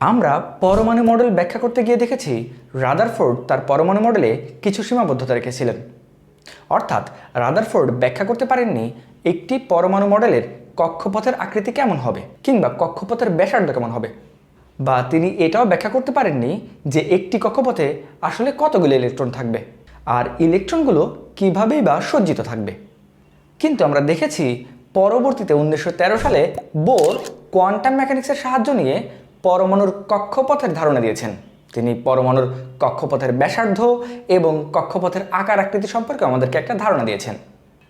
আমরা পরমাণু মডেল ব্যাখ্যা করতে গিয়ে দেখেছি রাদারফোর্ড তার পরমাণু মডেলে কিছু সীমাবদ্ধতা রেখেছিলেন। অর্থাৎ রাদারফোর্ড ব্যাখ্যা করতে পারেননি একটি পরমাণু মডেলের কক্ষপথের আকৃতি কেমন হবে কিংবা কক্ষপথের ব্যাসার্ধ কেমন হবে। বা তিনি এটাও ব্যাখ্যা করতে পারেননি যে একটি কক্ষপথে আসলে কতগুলো ইলেকট্রন থাকবে আর ইলেকট্রনগুলো কীভাবেই বা সজ্জিত থাকবে। কিন্তু আমরা দেখেছি পরবর্তীতে উনিশশো তেরো সালে বোর কোয়ান্টাম মেকানিক্সের সাহায্য নিয়ে পরমাণুর কক্ষপথের ধারণা দিয়েছেন। তিনি পরমাণুর কক্ষপথের ব্যাসার্ধ এবং কক্ষপথের আকার আকৃতি সম্পর্কে আমাদেরকে একটা ধারণা দিয়েছেন।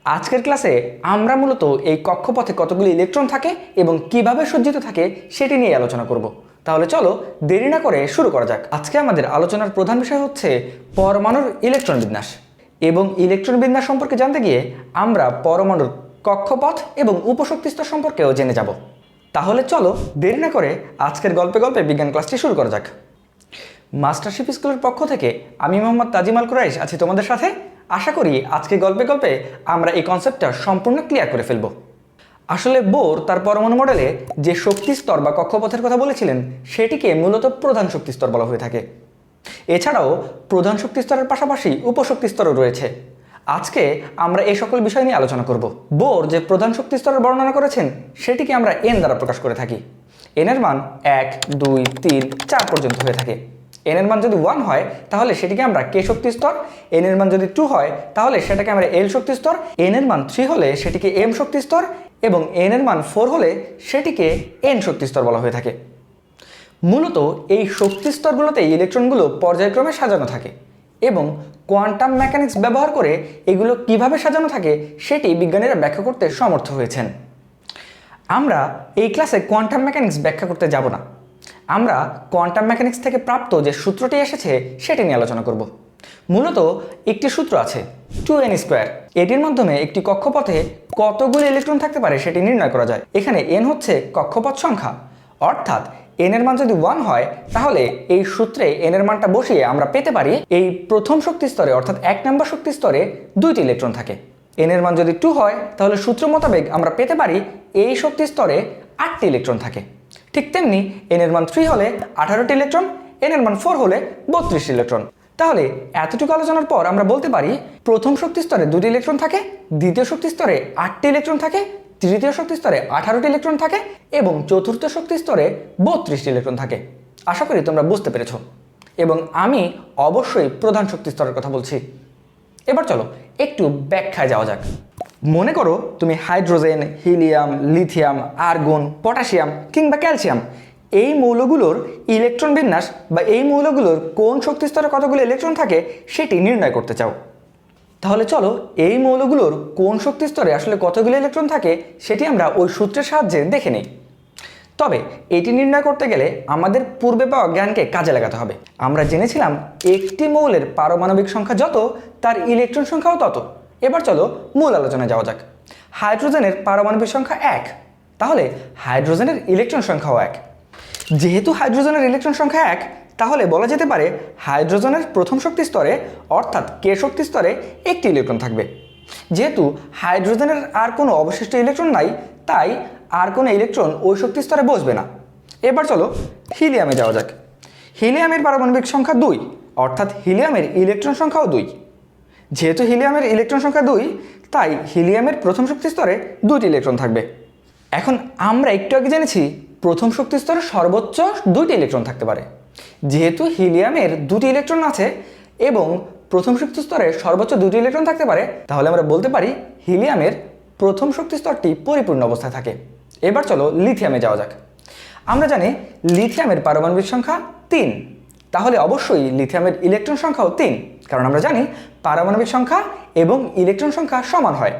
আজকের ক্লাসে আমরা মূলত এই কক্ষপথে কতগুলি ইলেকট্রন থাকে এবং কীভাবে সজ্জিত থাকে সেটি নিয়ে আলোচনা করব। তাহলে চলো দেরি না করে শুরু করা যাক। আজকে আমাদের আলোচনার প্রধান বিষয় হচ্ছে পরমাণুর ইলেকট্রন বিন্যাস এবং ইলেকট্রন বিন্যাস সম্পর্কে জানতে গিয়ে আমরা পরমাণুর কক্ষপথ এবং উপশক্তি স্তর সম্পর্কেও জেনে যাব। তাহলে চলো দেরি না করে আজকের গল্পে গল্পে বিজ্ঞান ক্লাসটি শুরু করা যাক। মাস্টারশিপ স্কুলের পক্ষ থেকে আমি মোহাম্মদ তাজিমাল কুরাইশ আছি তোমাদের সাথে। আশা করি আজকে গল্পে গল্পে আমরা এই কনসেপ্টটা সম্পূর্ণ ক্লিয়ার করে ফেলব। আসলে বোর তার পরমাণু মডেলে যে শক্তি স্তর বা কক্ষপথের কথা বলেছিলেন, সেটিকে মূলত প্রধান শক্তি স্তর বলা হয়ে থাকে। এছাড়াও প্রধান শক্তি স্তরের পাশাপাশি উপশক্তি স্তরও রয়েছে। আজকে আমরা এই সকল বিষয় নিয়ে আলোচনা করব। বোর যে প্রধান শক্তি স্তরের বর্ণনা করেছেন, সেটিকে আমরা এন দ্বারা প্রকাশ করে থাকি। এনের মান এক, দুই, তিন, চার পর্যন্ত হয়ে থাকে। এন এর মান যদি ওয়ান হয়, তাহলে সেটিকে আমরা কে শক্তি স্তর? এন এর মান যদি টু হয়, তাহলে সেটাকে আমরা এল শক্তি স্তর। এন এর মান থ্রি হলে সেটিকে এম শক্তি স্তর এবং এন এর মান ফোর হলে সেটিকে এন শক্তি স্তর বলা হয়ে থাকে। মূলত এই শক্তি স্তরগুলোতে ইলেকট্রনগুলো পর্যায়ক্রমে সাজানো থাকে। এবং কোয়ান্টাম মেকানিক্স ব্যবহার করে এগুলো কীভাবে সাজানো থাকে সেটি বিজ্ঞানীরা ব্যাখ্যা করতে সমর্থ হয়েছেন। আমরা এই ক্লাসে কোয়ান্টাম মেকানিক্স ব্যাখ্যা করতে যাব না। আমরা কোয়ান্টাম মেকানিক্স থেকে প্রাপ্ত যে সূত্রটি এসেছে সেটি নিয়ে আলোচনা করব। মূলত একটি সূত্র আছে, টু এন স্কোয়ার। এটির মাধ্যমে একটি কক্ষপথে কতগুলি ইলেকট্রন থাকতে পারে সেটি নির্ণয় করা যায়। এখানে এন হচ্ছে কক্ষপথ সংখ্যা। অর্থাৎ এন এর মান যদি ওয়ান হয়, তাহলে এই সূত্রে এন এর মানটা বসিয়ে আমরা পেতে পারি এই প্রথম শক্তি স্তরে, অর্থাৎ এক নম্বর শক্তি স্তরে দুইটি ইলেকট্রন থাকে। এন এর মান যদি টু হয়, তাহলে সূত্র মোতাবেক আমরা পেতে পারি এই শক্তি স্তরে আটটি ইলেকট্রন থাকে। ঠিক তেমনি এন এর মান থ্রি হলে আঠারোটি ইলেকট্রন এন এর মান ফোর হলে বত্রিশ ইলেকট্রন তাহলে এতটুকু আলোচনার পর আমরা বলতে পারি প্রথম শক্তি স্তরে দুটি ইলেকট্রন থাকে, দ্বিতীয় শক্তি স্তরে আটটি ইলেকট্রন থাকে তৃতীয় শক্তি স্তরে আঠারোটি ইলেকট্রন থাকে এবং চতুর্থ শক্তি স্তরে বত্রিশটি ইলেকট্রন থাকে। আশা করি তোমরা বুঝতে পেরেছ। এবং আমি অবশ্যই প্রধান শক্তি স্তরের কথা বলছি। এবার চলো, একটু ব্যাখ্যায় যাওয়া যাক। মনে করো তুমি hydrogen, helium, lithium, argon, potassium কিংবা ক্যালসিয়াম, এই মৌলগুলোর ইলেকট্রন বিন্যাস বা এই মৌলগুলোর কোন শক্তি স্তরে কতগুলো ইলেকট্রন থাকে সেটি নির্ণয় করতে চাও। তাহলে চলো এই মৌলগুলোর কোন শক্তি স্তরে আসলে কতগুলো ইলেকট্রন থাকে সেটি আমরা ওই সূত্রের সাহায্যে দেখে নিই। তবে এটি নির্ণয় করতে গেলে আমাদের পূর্বে পাওয়া জ্ঞানকে কাজে লাগাতে হবে। আমরা জেনেছিলাম একটি মৌলের পারমাণবিক সংখ্যা যত, তার ইলেকট্রন সংখ্যাও তত। এবার চলো মূল আলোচনায় যাওয়া যাক। হাইড্রোজেনের পারমাণবিক সংখ্যা এক, তাহলে হাইড্রোজেনের ইলেকট্রন সংখ্যাও এক। যেহেতু হাইড্রোজেনের ইলেকট্রন সংখ্যা এক তাহলে বলা যেতে পারে হাইড্রোজেনের প্রথম শক্তি স্তরে, অর্থাৎ কে শক্তি স্তরে একটি ইলেকট্রন থাকবে। যেহেতু হাইড্রোজেনের আর কোনো অবশিষ্ট ইলেকট্রন নাই, তাই আর কোনো ইলেকট্রন ওই শক্তি স্তরে বসবে না। এবার চলো হিলিয়ামে যাওয়া যাক। হিলিয়ামের পারমাণবিক সংখ্যা দুই, অর্থাৎ হিলিয়ামের ইলেকট্রন সংখ্যাও দুই। যেহেতু হিলিয়ামের ইলেকট্রন সংখ্যা দুই, তাই হিলিয়ামের প্রথম শক্তি স্তরে দুইটি ইলেকট্রন থাকবে। এখন আমরা একটু আগে জেনেছি, প্রথম শক্তি স্তরে সর্বোচ্চ দুইটি ইলেকট্রন থাকতে পারে। যেহেতু হিলিয়ামের দুটি ইলেকট্রন আছে এবং প্রথম শক্তি স্তরে সর্বোচ্চ দুটি ইলেকট্রন থাকতে পারে, তাহলে আমরা বলতে পারি হিলিয়ামের প্রথম শক্তি স্তরটি পরিপূর্ণ অবস্থায় থাকে। এবার চলো লিথিয়ামে যাওয়া যাক। আমরা জানি লিথিয়ামের পারমাণবিক সংখ্যা তিন। তাহলে অবশ্যই লিথিয়ামের ইলেকট্রন সংখ্যাও তিন, কারণ আমরা জানি পারমাণবিক সংখ্যা এবং ইলেকট্রন সংখ্যা সমান হয়।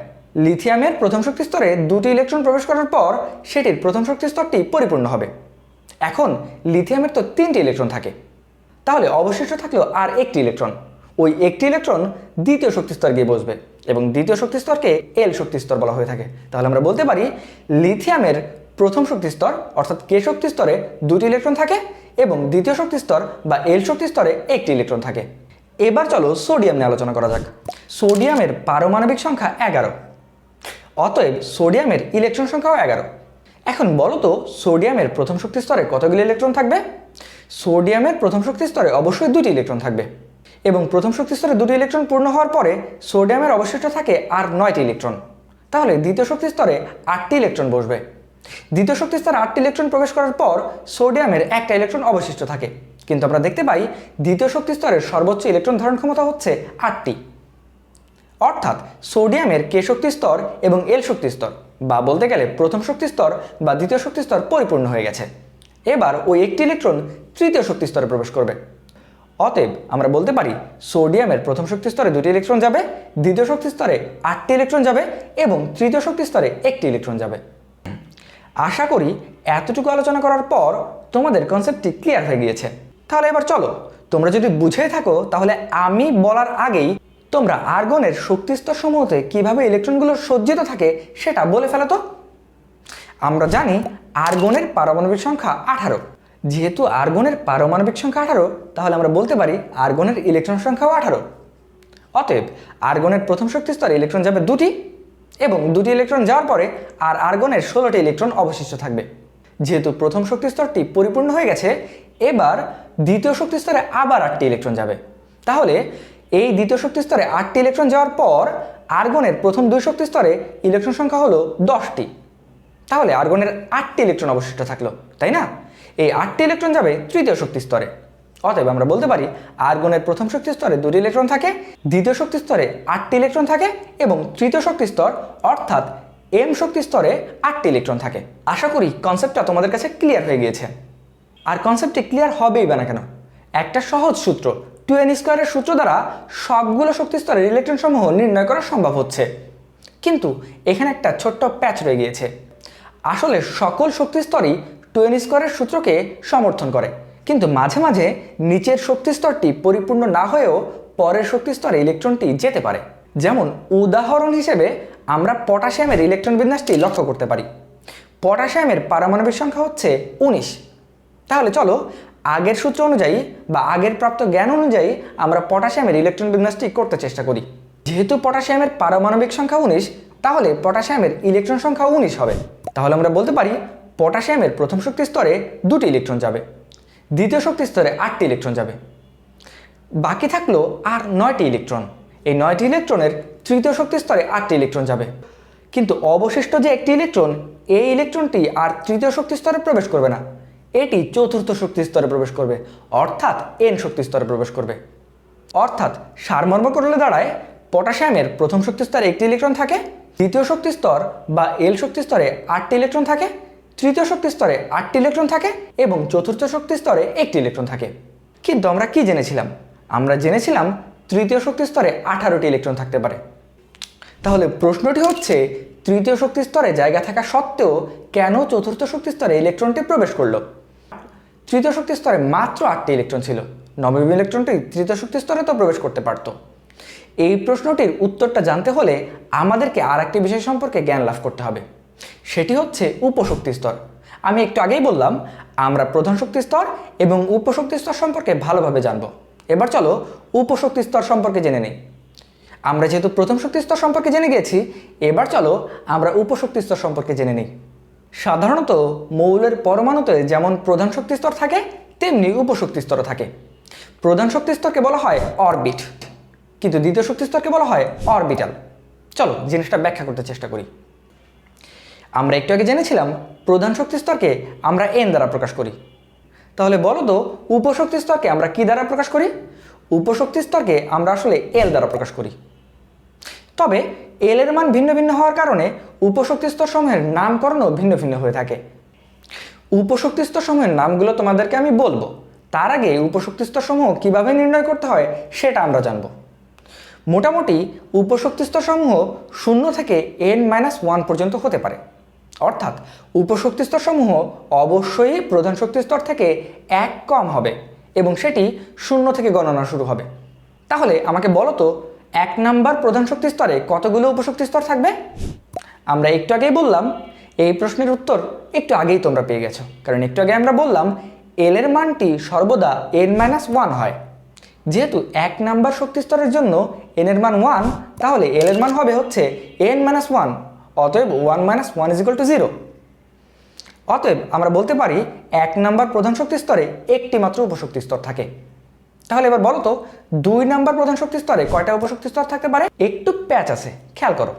লিথিয়ামের প্রথম শক্তি স্তরে দুটি ইলেকট্রন প্রবেশ করার পর সেটির প্রথম শক্তি স্তরটি পরিপূর্ণ হবে। এখন লিথিয়ামের তো তিনটি ইলেকট্রন থাকে। তাহলে অবশিষ্ট থাকল আর একটি ইলেকট্রন। ওই একটি ইলেকট্রন দ্বিতীয় শক্তিস্তর গিয়ে বসবে এবং দ্বিতীয় শক্তিস্তরকে এল শক্তিস্তর বলা হয়ে থাকে। তাহলে আমরা বলতে পারি লিথিয়ামের প্রথম শক্তি স্তর, অর্থাৎ কে শক্তিস্তরে দুটি ইলেকট্রন থাকে এবং দ্বিতীয় শক্তি স্তর বা এল শক্তি স্তরে একটি ইলেকট্রন থাকে। এবার চলো সোডিয়াম নিয়ে আলোচনা করা যাক। সোডিয়ামের পারমাণবিক সংখ্যা এগারো। অতএব সোডিয়ামের ইলেকট্রন সংখ্যাও এগারো। এখন বলো তো, সোডিয়ামের প্রথম শক্তি স্তরে কতগুলো ইলেকট্রন থাকবে? সোডিয়ামের প্রথম শক্তি স্তরে অবশ্যই দুটি ইলেকট্রন থাকবে। এবং প্রথম শক্তি স্তরে দুটি ইলেকট্রন পূর্ণ হওয়ার পরে সোডিয়ামের অবশিষ্ট থাকে আর নয়টি ইলেকট্রন। তাহলে দ্বিতীয় শক্তি স্তরে আটটি ইলেকট্রন বসবে। দ্বিতীয় শক্তি স্তরে আটটি ইলেকট্রন প্রবেশ করার পর সোডিয়ামের একটা ইলেকট্রন অবশিষ্ট থাকে। কিন্তু আমরা দেখতে পাই দ্বিতীয় শক্তি স্তরের সর্বোচ্চ ইলেকট্রন ধারণ ক্ষমতা হচ্ছে আটটি। অর্থাৎ সোডিয়ামের কে শক্তি স্তর এবং এল শক্তি স্তর। বা বলতে গেলে প্রথম শক্তি স্তর বা দ্বিতীয় শক্তি স্তর পরিপূর্ণ হয়ে গেছে। এবার ওই একটি ইলেকট্রন তৃতীয় শক্তি স্তরে প্রবেশ করবে। অতএব আমরা বলতে পারি সোডিয়ামের প্রথম শক্তি স্তরে দুটি ইলেকট্রন যাবে, দ্বিতীয় শক্তি স্তরে আটটি ইলেকট্রন যাবে এবং তৃতীয় শক্তি স্তরে একটি ইলেকট্রন যাবে। আশা করি এতটুকু আলোচনা করার পর তোমাদের কনসেপ্টটি ক্লিয়ার হয়ে গিয়েছে। তাহলে এবার চলো, তোমরা যদি বুঝে থাকো, তাহলে আমি বলার আগেই তোমরা আর্গনের শক্তিস্তর সমূহতে কীভাবে ইলেকট্রনগুলো সজ্জিত থাকে সেটা বলে ফেলো তো। আমরা জানি আর্গনের পারমাণবিক সংখ্যা আঠারো। যেহেতু আর্গনের পারমাণবিক সংখ্যা আঠারো, তাহলে আমরা বলতে পারি আর্গনের ইলেকট্রন সংখ্যাও আঠারো। অতএব আর্গনের প্রথম শক্তি স্তরে ইলেকট্রন যাবে দুটি এবং দুটি ইলেকট্রন যাওয়ার পরে আর আর্গনের ষোলোটি ইলেকট্রন অবশিষ্ট থাকবে। যেহেতু প্রথম শক্তি স্তরটি পরিপূর্ণ হয়ে গেছে, এবার দ্বিতীয় শক্তি স্তরে আবার আটটি ইলেকট্রন যাবে। তাহলে এই দ্বিতীয় শক্তি স্তরে আটটি ইলেকট্রন যাওয়ার পর আর্গনের প্রথম দুই শক্তি স্তরে ইলেকট্রন সংখ্যা হলো দশটি। তাহলে আর্গনের আটটি ইলেকট্রন অবশিষ্ট থাকল, তাই না? এই আটটি ইলেকট্রন যাবে তৃতীয় শক্তি স্তরে। অতএব আমরা বলতে পারি আর্গনের প্রথম শক্তি স্তরে দুটি ইলেকট্রন থাকে, দ্বিতীয় শক্তি স্তরে আটটি ইলেকট্রন থাকে এবং তৃতীয় শক্তি স্তর অর্থাৎ এম শক্তি স্তরে আটটি ইলেকট্রন থাকে। আশা করি কনসেপ্টটা তোমাদের কাছে ক্লিয়ার হয়ে গিয়েছে। আর কনসেপ্টটি ক্লিয়ার হবেই বা না কেন? একটা সহজ সূত্র টু এন স্কোয়ারের সূত্র দ্বারা সবগুলো শক্তি স্তরের ইলেকট্রন সমূহ নির্ণয় করা সম্ভব হচ্ছে। কিন্তু এখানে একটা ছোট্ট প্যাচ রয়ে গিয়েছে। আসলে সকল শক্তি স্তরই টু এন স্কোয়ারের সূত্রকে সমর্থন করে। কিন্তু মাঝে মাঝে নিচের শক্তি স্তরটি পরিপূর্ণ না হয়েও পরের শক্তি স্তরে ইলেকট্রনটি যেতে পারে। যেমন উদাহরণ হিসেবে আমরা পটাশিয়ামের ইলেকট্রন বিন্যাসটি লক্ষ্য করতে পারি। পটাশিয়ামের পারমাণবিক সংখ্যা হচ্ছে উনিশ। তাহলে চলো আগের সূত্র অনুযায়ী বা আগের প্রাপ্ত জ্ঞান অনুযায়ী আমরা পটাশিয়ামের ইলেকট্রন বিন্যাসটি করতে চেষ্টা করি। যেহেতু পটাশিয়ামের পারমাণবিক সংখ্যা উনিশ, তাহলে পটাশিয়ামের ইলেকট্রন সংখ্যা উনিশ হবে। তাহলে আমরা বলতে পারি পটাশিয়ামের প্রথম শক্তি স্তরে দুটি ইলেকট্রন যাবে, দ্বিতীয় শক্তি স্তরে আটটি ইলেকট্রন যাবে। বাকি থাকল আর নয়টি ইলেকট্রন এই নয়টি ইলেকট্রনের তৃতীয় শক্তি স্তরে আটটি ইলেকট্রন যাবে। কিন্তু অবশিষ্ট যে একটি ইলেকট্রন এই ইলেকট্রনটি আর তৃতীয় শক্তি স্তরে প্রবেশ করবে না। এটি চতুর্থ শক্তি স্তরে প্রবেশ করবে, অর্থাৎ এন শক্তি স্তরে প্রবেশ করবে। অর্থাৎ সারমর্ম করলে দাঁড়ায়, পটাশিয়ামের প্রথম শক্তি স্তরে একটি ইলেকট্রন থাকে, দ্বিতীয় শক্তি স্তর বা এল শক্তি স্তরে আটটি ইলেকট্রন থাকে, তৃতীয় শক্তি স্তরে আটটি ইলেকট্রন থাকে এবং চতুর্থ শক্তি স্তরে একটি ইলেকট্রন থাকে। কিন্তু আমরা কি জেনেছিলাম? আমরা জেনেছিলাম তৃতীয় শক্তি স্তরে আঠারোটি ইলেকট্রন থাকতে পারে। তাহলে প্রশ্নটি হচ্ছে, তৃতীয় শক্তি স্তরে জায়গা থাকা সত্ত্বেও কেন চতুর্থ শক্তি স্তরে ইলেকট্রনটি প্রবেশ করল? তৃতীয় শক্তি স্তরে মাত্র আটটি ইলেকট্রন ছিল। নবম ইলেকট্রনটি তৃতীয় শক্তি স্তরে তো প্রবেশ করতে পারত। এই প্রশ্নটির উত্তরটা জানতে হলে আমাদেরকে আর একটি বিষয় সম্পর্কে জ্ঞান লাভ করতে হবে। সেটি হচ্ছে উপশক্তি স্তর। আমি একটু আগেই বললাম, আমরা প্রধান শক্তি স্তর এবং উপশক্তি স্তর সম্পর্কে ভালোভাবে জানব। এবার চলো উপশক্তি স্তর সম্পর্কে জেনে নিই। আমরা যেহেতু প্রথম শক্তি স্তর সম্পর্কে জেনে গেছি, এবার চলো আমরা উপশক্তি স্তর সম্পর্কে জেনে নিই। সাধারণত মৌলের পরমাণুতে যেমন প্রধান শক্তি স্তর থাকে, তেমনি উপশক্তি স্তরও থাকে। প্রধান শক্তি স্তরকে বলা হয় অরবিট, কিন্তু দ্বিতীয় শক্তি স্তরকে বলা হয় অরবিটাল। চলো জিনিসটা ব্যাখ্যা করতে চেষ্টা করি। আমরা একটু আগে জেনেছিলাম প্রধান শক্তি স্তরকে আমরা এন দ্বারা প্রকাশ করি। তাহলে বলো তো, উপশক্তি স্তরকে আমরা কি দ্বারা প্রকাশ করি? উপশক্তি স্তরকে আমরা আসলে এল দ্বারা প্রকাশ করি। তবে এল এর মান ভিন্ন ভিন্ন হওয়ার কারণে উপশক্তি স্তর সমূহের নামকরণও ভিন্ন ভিন্ন হয়ে থাকে। উপশক্তি স্তর সমূহের নামগুলো তোমাদেরকে আমি বলব। তার আগে উপশক্তি স্তর সমূহ কীভাবে নির্ণয় করতে হয় সেটা আমরা জানব। মোটামুটি উপশক্তি স্তর সমূহ শূন্য থেকে এন মাইনাস ওয়ান পর্যন্ত হতে পারে। অর্থাৎ উপশক্তি স্তর সমূহ অবশ্যই প্রধান শক্তি স্তর থেকে এক কম হবে এবং সেটি শূন্য থেকে গণনা শুরু হবে। তাহলে আমাকে বলো তো এক নাম্বার প্রধান শক্তি স্তরে কতগুলো উপশক্তি স্তর থাকবে? আমরা একটু আগেই বললাম, এই প্রশ্নের উত্তর একটু আগেই তোমরা পেয়ে গেছো। কারণ একটু আগে আমরা বললাম এল এর মানটি সর্বদা এন মাইনাস ওয়ান হয়। যেহেতু এক নাম্বার শক্তি স্তরের জন্য এন এর মান ওয়ান তাহলে এল এর মান হবে হচ্ছে এন মাইনাস ওয়ান অতএব one minus one is equal to zero অতএব আমরা বলতে পারি, এক নাম্বার প্রধান শক্তি স্তরে একটি মাত্র উপশক্তি স্তর থাকে। তাহলে এবার বলো তো, দুই নাম্বার প্রধান শক্তি স্তরে কয়টা উপশক্তি স্তর থাকতে পারে? একটু প্যাচ আছে, খেয়াল করো।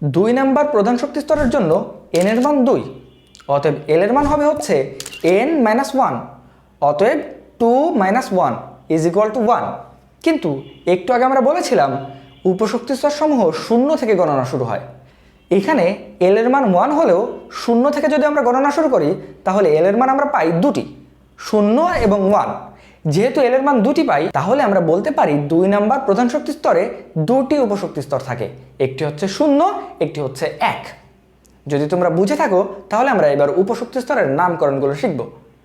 দুই নাম্বার প্রধান শক্তি স্তরের জন্য এন এর মান দুই, অতএব এল এর মান হবে হচ্ছে এন মাইনাস ওয়ান অতএব two minus one is equal to one কিন্তু একটু আগে আমরা বলেছিলাম, উপশক্তি স্তর সমূহ শূন্য থেকে গণনা শুরু হয়। এখানে এল এর মান ওয়ান হলেও শূন্য থেকে যদি আমরা গণনা শুরু করি, তাহলে এল এর মান আমরা পাই দুটি, শূন্য এবং ওয়ান যেহেতু এল এর মান দুটি পাই, তাহলে আমরা বলতে পারি দুই নাম্বার প্রধান শক্তি স্তরে দুটি উপশক্তি স্তর থাকে। একটি হচ্ছে শূন্য, একটি হচ্ছে এক। যদি তোমরা বুঝে থাকো, তাহলে আমরা এবার উপশক্তি স্তরের নামকরণগুলো শিখব।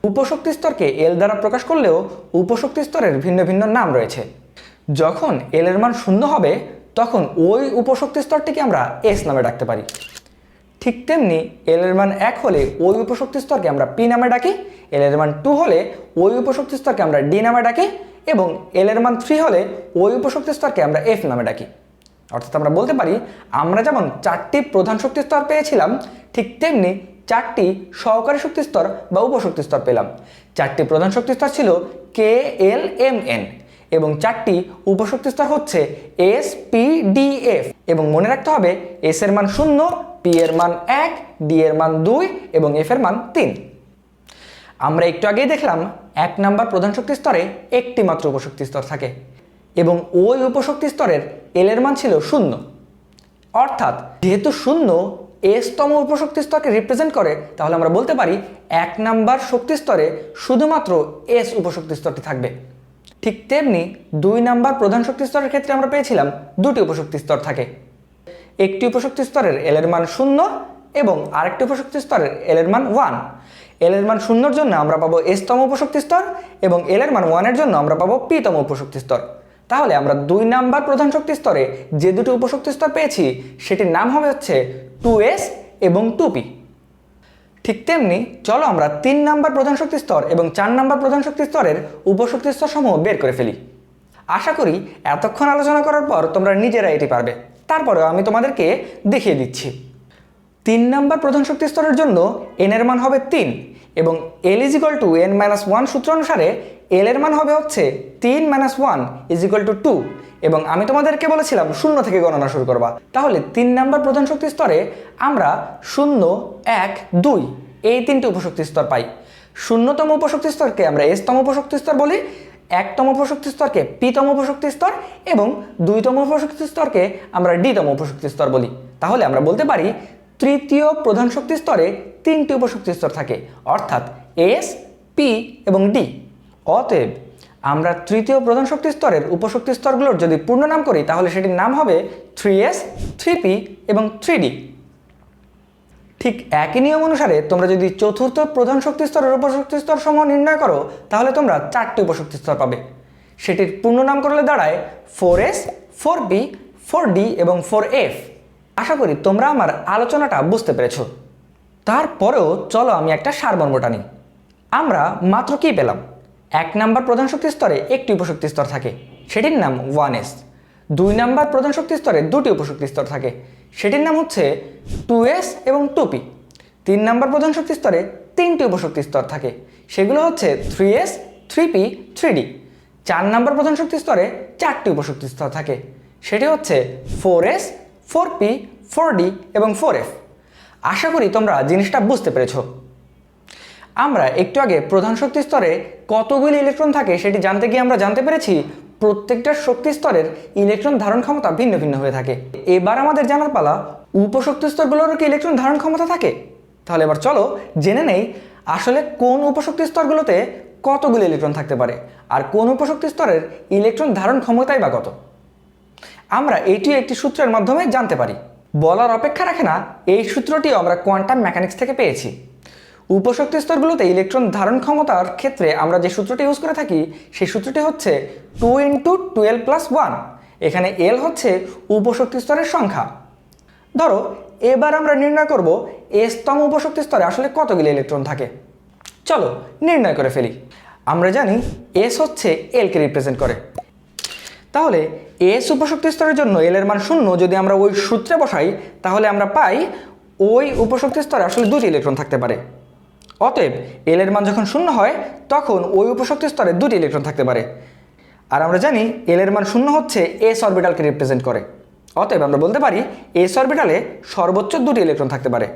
উপশক্তি স্তরকে এল দ্বারা প্রকাশ করলেও উপশক্তি স্তরের ভিন্ন ভিন্ন নাম রয়েছে। যখন এল এর মান শূন্য হবে, তখন ওই উপশক্তি স্তরটিকে আমরা এস নামে ডাকতে পারি। ঠিক তেমনি এল এর মান এক হলে ওই উপশক্তি স্তরকে আমরা পি নামে ডাকি এল এর মান টু হলে ওই উপশক্তি স্তরকে আমরা ডি নামে ডাকি এবং এল এর মান থ্রি হলে ওই উপশক্তি স্তরকে আমরা এফ নামে ডাকি। অর্থাৎ আমরা বলতে পারি, আমরা যেমন চারটি প্রধান শক্তি স্তর পেয়েছিলাম, ঠিক তেমনি চারটি সহকারী শক্তি স্তর বা উপশক্তি স্তর পেলাম। চারটি প্রধান শক্তি স্তর ছিল কে এল এম এন এবং চারটি উপশক্তি স্তর হচ্ছে এস পি ডি এফ এবং মনে রাখতে হবে এস এর মান শূন্য পি এর মান এক ডি এর মান দুই এবং এফ এর মান তিন। আমরা একটু আগেই দেখলাম এক নাম্বার প্রধান শক্তি স্তরে একটি মাত্র উপশক্তি স্তর থাকে এবং ওই উপশক্তি স্তরের এল এর মান ছিল শূন্য। অর্থাৎ যেহেতু শূন্য এসতম উপশক্তি স্তরকে রিপ্রেজেন্ট করে, তাহলে আমরা বলতে পারি এক নাম্বার শক্তি স্তরে শুধুমাত্র এস উপশক্তি স্তরটি থাকবে। ঠিক তেমনি দুই নাম্বার প্রধান শক্তি স্তরের ক্ষেত্রে আমরা পেয়েছিলাম দুটি উপশক্তি স্তর থাকে। একটি উপশক্তি স্তরের এল এর মান শূন্য এবং আরেকটি উপশক্তি স্তরের এল এর মান ওয়ান এল এর মান শূন্যর জন্য আমরা পাবো এসতম উপশক্তি স্তর এবং এল এর মান ওয়ানের জন্য আমরা পাবো পিতম উপশক্তি স্তর। তাহলে আমরা দুই নাম্বার প্রধান শক্তি স্তরে যে দুটি উপশক্তি স্তর পেয়েছি, সেটির নাম হবে হচ্ছে টু এস এবং টু পি ঠিক তেমনি, চলো আমরা তিন নাম্বার প্রধান শক্তি স্তর এবং চার নাম্বার প্রধান শক্তি স্তরের উপশক্তি স্তর সমূহ বের করে ফেলি। আশা করি এতক্ষণ আলোচনা করার পর তোমরা নিজেরা এটি পারবে। তারপরেও আমি তোমাদেরকে দেখিয়ে দিচ্ছি। তিন নাম্বার প্রধান শক্তি স্তরের জন্য এন এর মান হবে তিন এবং L is equal to N minus one সূত্র অনুসারে এল এর মান হবে হচ্ছে তিন minus one is equal to two এবং আমি তোমাদেরকে বলেছিলাম শূন্য থেকে গণনা শুরু করবা। তাহলে তিন নাম্বার প্রধান শক্তি স্তরে আমরা শূন্য, এক, দুই, এই তিনটি উপশক্তি স্তর পাই। শূন্যতম উপশক্তি স্তরকে আমরা এসতম উপশক্তি স্তর বলি একতম উপশক্তি স্তরকে পিতম উপশক্তি স্তর এবং দুইতম উপশক্তি স্তরকে আমরা ডিতম উপশক্তি স্তর বলি। তাহলে আমরা বলতে পারি তৃতীয় প্রধান শক্তি স্তরে তিনটি উপশক্তি স্তর থাকে, অর্থাৎ এস, পি এবং ডি। অতএব আমরা তৃতীয় প্রধান শক্তি স্তরের উপশক্তি স্তরগুলোর যদি পূর্ণ নাম করি, তাহলে সেটির নাম হবে থ্রি এস, থ্রি পি এবং থ্রি ডি। ঠিক একই নিয়ম অনুসারে তোমরা যদি চতুর্থ প্রধান শক্তি স্তরের উপশক্তি স্তর সমূহ নির্ণয় করো, তাহলে তোমরা চারটি উপশক্তি স্তর পাবে। সেটির পূর্ণ নাম করলে দাঁড়ায় four S four B four D এবং ফোর এফ আশা করি তোমরা আমার আলোচনাটা বুঝতে পেরেছ। তারপরেও চলো আমি একটা সারমর্ম টানি। আমরা মাত্র কি পেলাম? এক নাম্বার প্রধান শক্তি স্তরে একটি উপশক্তি স্তর থাকে, সেটির নাম ওয়ান এস দুই নাম্বার প্রধান শক্তি স্তরে দুটি উপশক্তি স্তর থাকে সেটির নাম হচ্ছে টু এস এবং টু পি। তিন নাম্বার প্রধান শক্তি স্তরে তিনটি উপশক্তি স্তর থাকে। সেগুলো হচ্ছে three S, three P, three D. চার নাম্বার প্রধান শক্তি স্তরে চারটি উপশক্তি স্তর থাকে। সেটি হচ্ছে four S, four P, four D এবং ফোর এফ। আশা করি তোমরা জিনিসটা বুঝতে পেরেছ। আমরা একটু আগে প্রধান শক্তি স্তরে কতগুলি ইলেকট্রন থাকে সেটি জানতে গিয়ে আমরা জানতে পেরেছি প্রত্যেকটা শক্তি স্তরের ইলেকট্রন ধারণ ক্ষমতা ভিন্ন ভিন্ন হয়ে থাকে। এবার আমাদের জানার পালা, উপশক্তি স্তরগুলোরও কি ইলেকট্রন ধারণ ক্ষমতা থাকে? তাহলে এবার চলো জেনে নেই আসলে কোন উপশক্তি স্তরগুলোতে কতগুলি ইলেকট্রন থাকতে পারে আর কোন উপশক্তি স্তরের ইলেকট্রন ধারণ ক্ষমতাই বা কত? আমরা এটি একটি সূত্রের মাধ্যমে জানতে পারি। বলার অপেক্ষা রাখে না, এই সূত্রটিও আমরা কোয়ান্টাম মেকানিক্স থেকে পেয়েছি। উপশক্তি স্তরগুলোতে ইলেকট্রন ধারণ ক্ষমতার ক্ষেত্রে আমরা যে সূত্রটি ইউজ করে থাকি, সেই সূত্রটি হচ্ছে two into twelve plus one এখানে এল হচ্ছে উপশক্তি স্তরের সংখ্যা। ধরো, এবার আমরা নির্ণয় করব এস্তম উপশক্তি স্তরে আসলে কতগুলি ইলেকট্রন থাকে। চলো, নির্ণয় করে ফেলি। আমরা জানি এস হচ্ছে এলকে রিপ্রেজেন্ট করে। তাহলে এস উপশক্তি স্তরের জন্য এল এর মান শূন্য যদি আমরা ওই সূত্রে বসাই, তাহলে আমরা পাই ওই উপশক্তি স্তরে আসলে দুটি ইলেকট্রন থাকতে পারে। অতএব এল এর মান যখন শূন্য হয়, তখন ওই উপশক্তি স্তরে দুটি ইলেকট্রন থাকতে পারে। আর আমরা জানি এল এর মান শূন্য হচ্ছে এস অরবিটালকে রিপ্রেজেন্ট করে। অতএব আমরা বলতে পারি এস অরবিটালে সর্বোচ্চ দুটি ইলেকট্রন থাকতে পারে।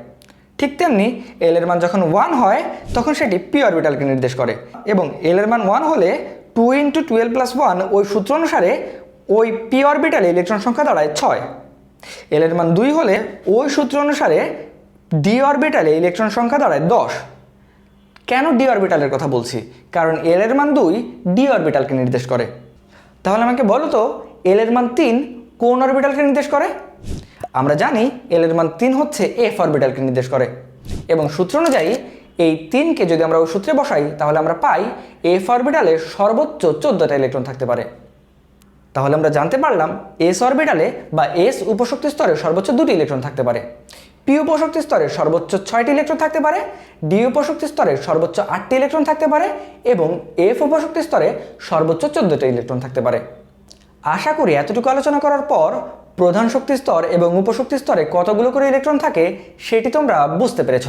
ঠিক তেমনি এল এর মান যখন ওয়ান হয়, তখন সেটি পি অরবিটালকে নির্দেশ করে। এবং এল এর মান ওয়ান হলে two into twelve plus one ওই সূত্র অনুসারে ওই পি অরবিটালে ইলেকট্রন সংখ্যা দাঁড়ায় ছয়। এল এর মান দুই হলে ওই সূত্র অনুসারে ডি অরবিটালে ইলেকট্রন সংখ্যা দাঁড়ায় দশ। কেন ডি অরবিটালের কথা বলছি? কারণ এল এর মান দুই ডি অরবিটালকে নির্দেশ করে। তাহলে আমাকে বলো তো এল এর মান তিন কোন অরবিটালকে নির্দেশ করে? আমরা জানি এল এর মান তিন হচ্ছে এফ অরবিটালকে নির্দেশ করে। এবং সূত্র অনুযায়ী, এই তিনকে যদি আমরা ওই সূত্রে বসাই, তাহলে আমরা পাই এফ অরবিটালে সর্বোচ্চ চোদ্দোটা ইলেকট্রন থাকতে পারে। তাহলে আমরা জানতে পারলাম এস অরবিটালে বা এস উপশক্তি স্তরে সর্বোচ্চ দুটি ইলেকট্রন থাকতে পারে। পি উপশক্তি স্তরে সর্বোচ্চ ছয়টি ইলেকট্রন থাকতে পারে ডি উপশক্তি স্তরে সর্বোচ্চ আটটি ইলেকট্রন থাকতে পারে এবং এফ উপশক্তি স্তরে সর্বোচ্চ চোদ্দটি ইলেকট্রন থাকতে পারে। আশা করি এতটুকু আলোচনা করার পর প্রধান শক্তি স্তর এবং উপশক্তি স্তরে কতগুলো করে ইলেকট্রন থাকে সেটি তোমরা বুঝতে পেরেছ।